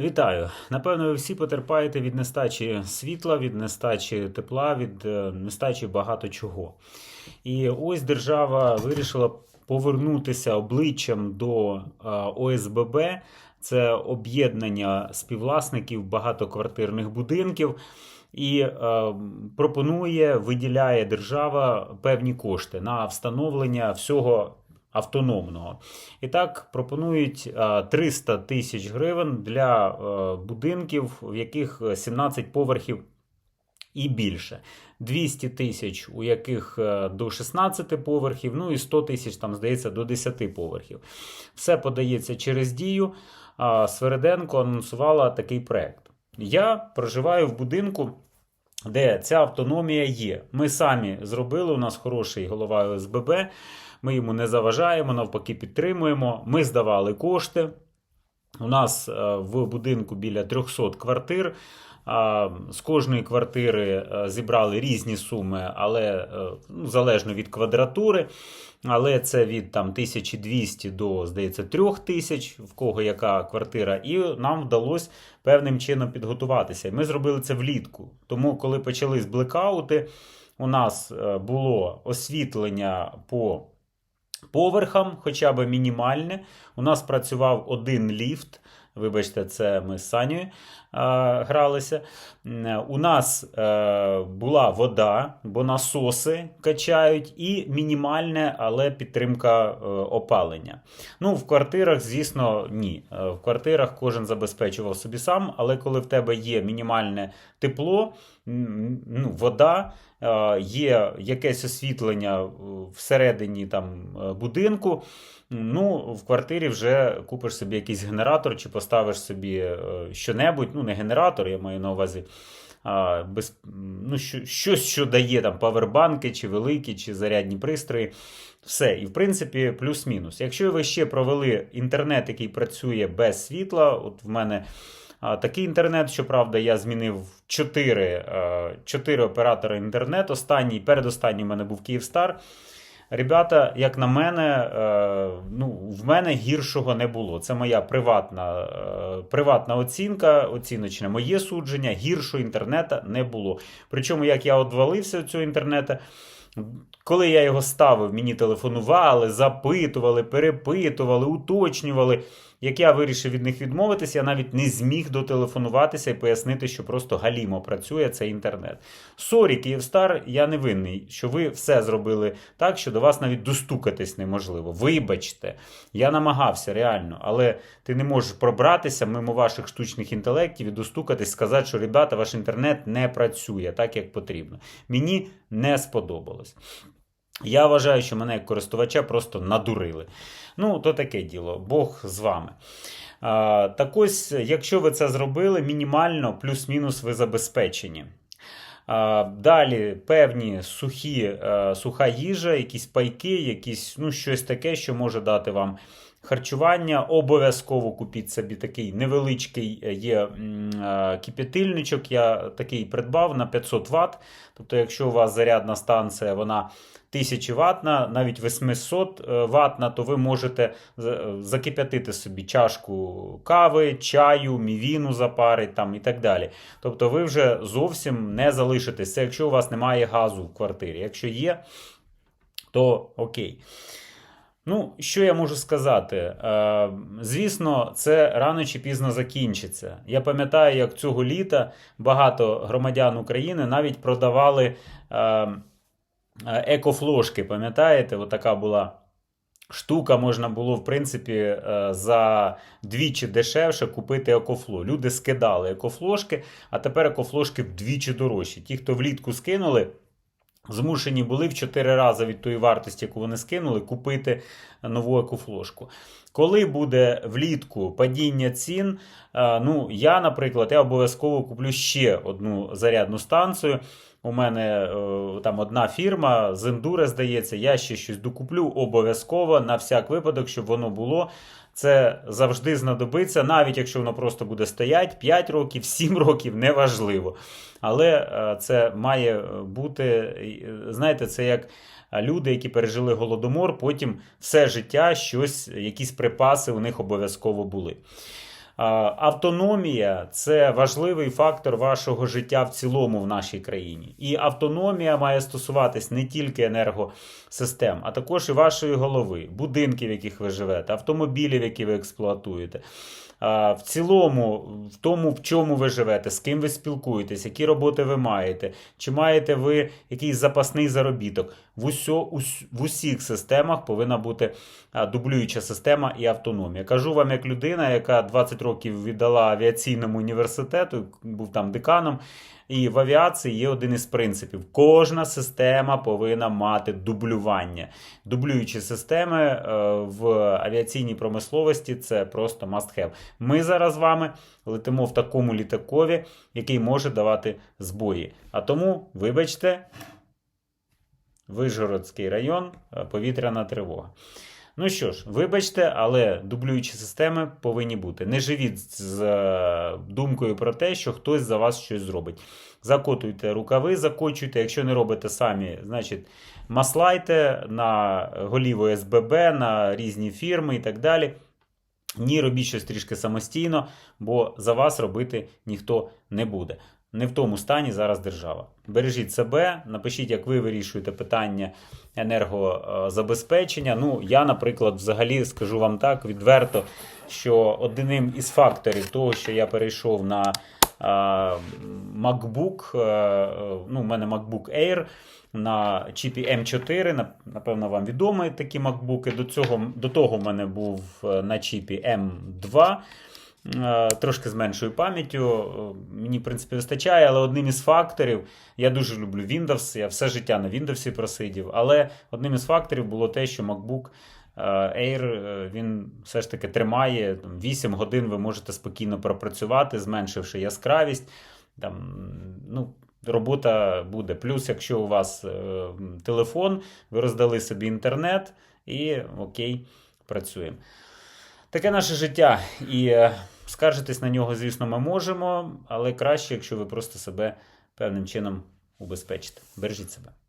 Вітаю! Напевно, ви всі потерпаєте від нестачі світла, від нестачі тепла, від е, нестачі багато чого. І ось держава вирішила повернутися обличчям до е, ОСББ. Це об'єднання співвласників багатоквартирних будинків. І е, пропонує, виділяє держава певні кошти на встановлення всього автономного. І так пропонують е, 300 тисяч гривень для е, будинків, в яких 17 поверхів і більше. 200 тисяч, у яких е, до 16 поверхів, ну і 100 тисяч, там, здається, до 10 поверхів. Все подається через дію. Свереденко анонсувала такий проект. Я проживаю в будинку, де ця автономія є. Ми самі зробили, у нас хороший голова ОСББ, ми йому не заважаємо, навпаки, підтримуємо. Ми здавали кошти. У нас е, в будинку біля 300 квартир. З кожної квартири е, зібрали різні суми, але е, ну, залежно від квадратури. Але це від там 1200 до, здається, 3000, в кого яка квартира, і нам вдалося певним чином підготуватися. І ми зробили це влітку. Тому, коли почались блекаути, у нас е, було освітлення по поверхам, хоча б мінімальне. У нас працював один ліфт. Вибачте, це ми з Санєю е, гралися. У нас е, була вода, бо насоси качають, і мінімальне, але підтримка е, опалення. Ну, в квартирах, звісно, ні. Е, В квартирах кожен забезпечував собі сам, але коли в тебе є мінімальне тепло, ну, вода, е, є якесь освітлення е, всередині там, е, будинку. Ну, в квартирі вже купиш собі якийсь генератор чи поставиш собі е, що-небудь, ну, не генератор, я маю на увазі. А, без, ну, що, щось, що дає там павербанки, чи великі, чи зарядні пристрої. Все. І в принципі, плюс-мінус. Якщо ви ще провели інтернет, який працює без світла, от в мене такий інтернет, щоправда, я змінив 4, 4 оператори інтернету. Останній, передостанній в мене був Київстар. Ребята, як на мене, е, ну, в мене гіршого не було. Це моя приватна, е, приватна оцінка, оціночне моє судження. Гіршого інтернету не було. Причому, як я одвалився від цього інтернету, коли я його ставив, мені телефонували, запитували, перепитували, уточнювали. Як я вирішив від них відмовитися, я навіть не зміг дотелефонуватися і пояснити, що просто галімо працює цей інтернет. Сорі, Київстар, я не винний, що ви все зробили так, що до вас навіть достукатись неможливо. Вибачте, я намагався реально, але ти не можеш пробратися мимо ваших штучних інтелектів і достукатись, сказати, що ребята, ваш інтернет не працює так, як потрібно. Мені не сподобалось. Я вважаю, що мене як користувача просто надурили. Ну, то таке діло, Бог з вами. А, так ось, якщо ви це зробили, мінімально плюс-мінус ви забезпечені. А, Далі певні сухі, а, суха їжа, якісь пайки, якісь, ну, щось таке, що може дати вам харчування. Обов'язково купіть собі такий невеличкий е, є е, кип'ятильничок. Я такий придбав на 500 Вт. Тобто, якщо у вас зарядна станція, вона 1000 ватна, навіть 800 ватна, то ви можете закип'ятити собі чашку кави, чаю, мівіну запарить там і так далі. Тобто ви вже зовсім не залишитесь. Це якщо у вас немає газу в квартирі. Якщо є, то окей. Ну, що я можу сказати? Е, звісно, це рано чи пізно закінчиться. Я пам'ятаю, як цього літа багато громадян України навіть продавали е, е, екофлошки. Пам'ятаєте, отака була штука, можна було, в принципі, за двічі дешевше купити екофло. Люди скидали екофлошки, а тепер екофлошки вдвічі дорожчі. Ті, хто влітку скинули. Змушені були в 4 рази від тої вартості, яку вони скинули, купити нову екофлошку. Коли буде влітку падіння цін, е, ну я, наприклад, я обов'язково куплю ще одну зарядну станцію. У мене е, там одна фірма з Ендуре, здається, я ще щось докуплю обов'язково на всяк випадок, щоб воно було. Це завжди знадобиться, навіть якщо воно просто буде стоять 5 років, 7 років, неважливо. Але е, це має бути, е, знаєте, це як люди, які пережили голодомор, потім все життя щось, якісь припаси у них обов'язково були. Автономія це важливий фактор вашого життя в цілому в нашій країні. І автономія має стосуватись не тільки енергосистем, а також і вашої голови, будинків, в яких ви живете, автомобілів, які ви експлуатуєте. В цілому, в тому, в чому ви живете, з ким ви спілкуєтесь, які роботи ви маєте, чи маєте ви якийсь запасний заробіток. В, усьо, в усіх системах повинна бути дублююча система і автономія. Кажу вам, як людина, яка 20 років віддала авіаційному університету, був там деканом. І в авіації є один із принципів: кожна система повинна мати дублювання. Дублюючі системи е, в авіаційній промисловості це просто must have. Ми зараз з вами летимо в такому літакові, який може давати збої. А тому, вибачте, Вижгородський район, е, повітряна тривога. Ну що ж, вибачте, але дублюючі системи повинні бути. Не живіть з е, думкою про те, що хтось за вас щось зробить. Закотуйте рукави, закочуйте. Якщо не робите самі, значить маслайте на голіву СББ, на різні фірми і так далі. Ні, робіть щось трішки самостійно, бо за вас робити ніхто не буде. Не в тому стані зараз держава. Бережіть себе, напишіть, як ви вирішуєте питання енергозабезпечення. Ну, я, наприклад, взагалі скажу вам так відверто, що одним із факторів того, що я перейшов на MacBook, е, ну, у мене MacBook Air на чіпі M4, напевно, вам відомі такі MacBook. До, цього, до того в мене був е, на чіпі M2. Е, Трошки з меншою пам'яттю. Е, Мені, в принципі, вистачає, але одним із факторів, я дуже люблю Windows, я все життя на Windows просидів, але одним із факторів було те, що MacBook е, Air е, він все ж таки тримає там, 8 годин, ви можете спокійно пропрацювати, зменшивши яскравість. Там, ну, робота буде. Плюс, якщо у вас е, телефон, ви роздали собі інтернет і окей, працюємо. Таке наше життя. І е, скаржитись на нього, звісно, ми можемо, але краще, якщо ви просто себе певним чином убезпечите. Бережіть себе.